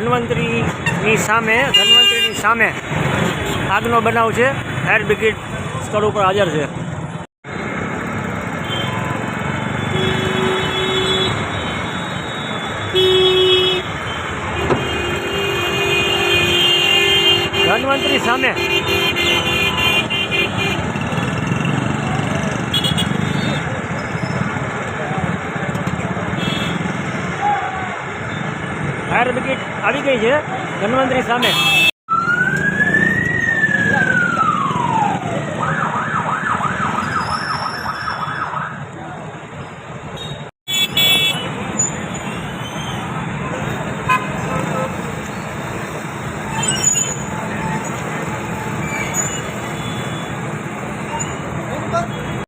ધન્વંતરીની સામે ધન્વંતરીની સામે આગનો બનાવ છે. ફાયર બ્રિગેડ સ્થળ ઉપર હાજર છે. ધન્વંતરી સામે ફાયર બ્રિગેડ આવી ગઈ છે. ધન્વંતરી સામે.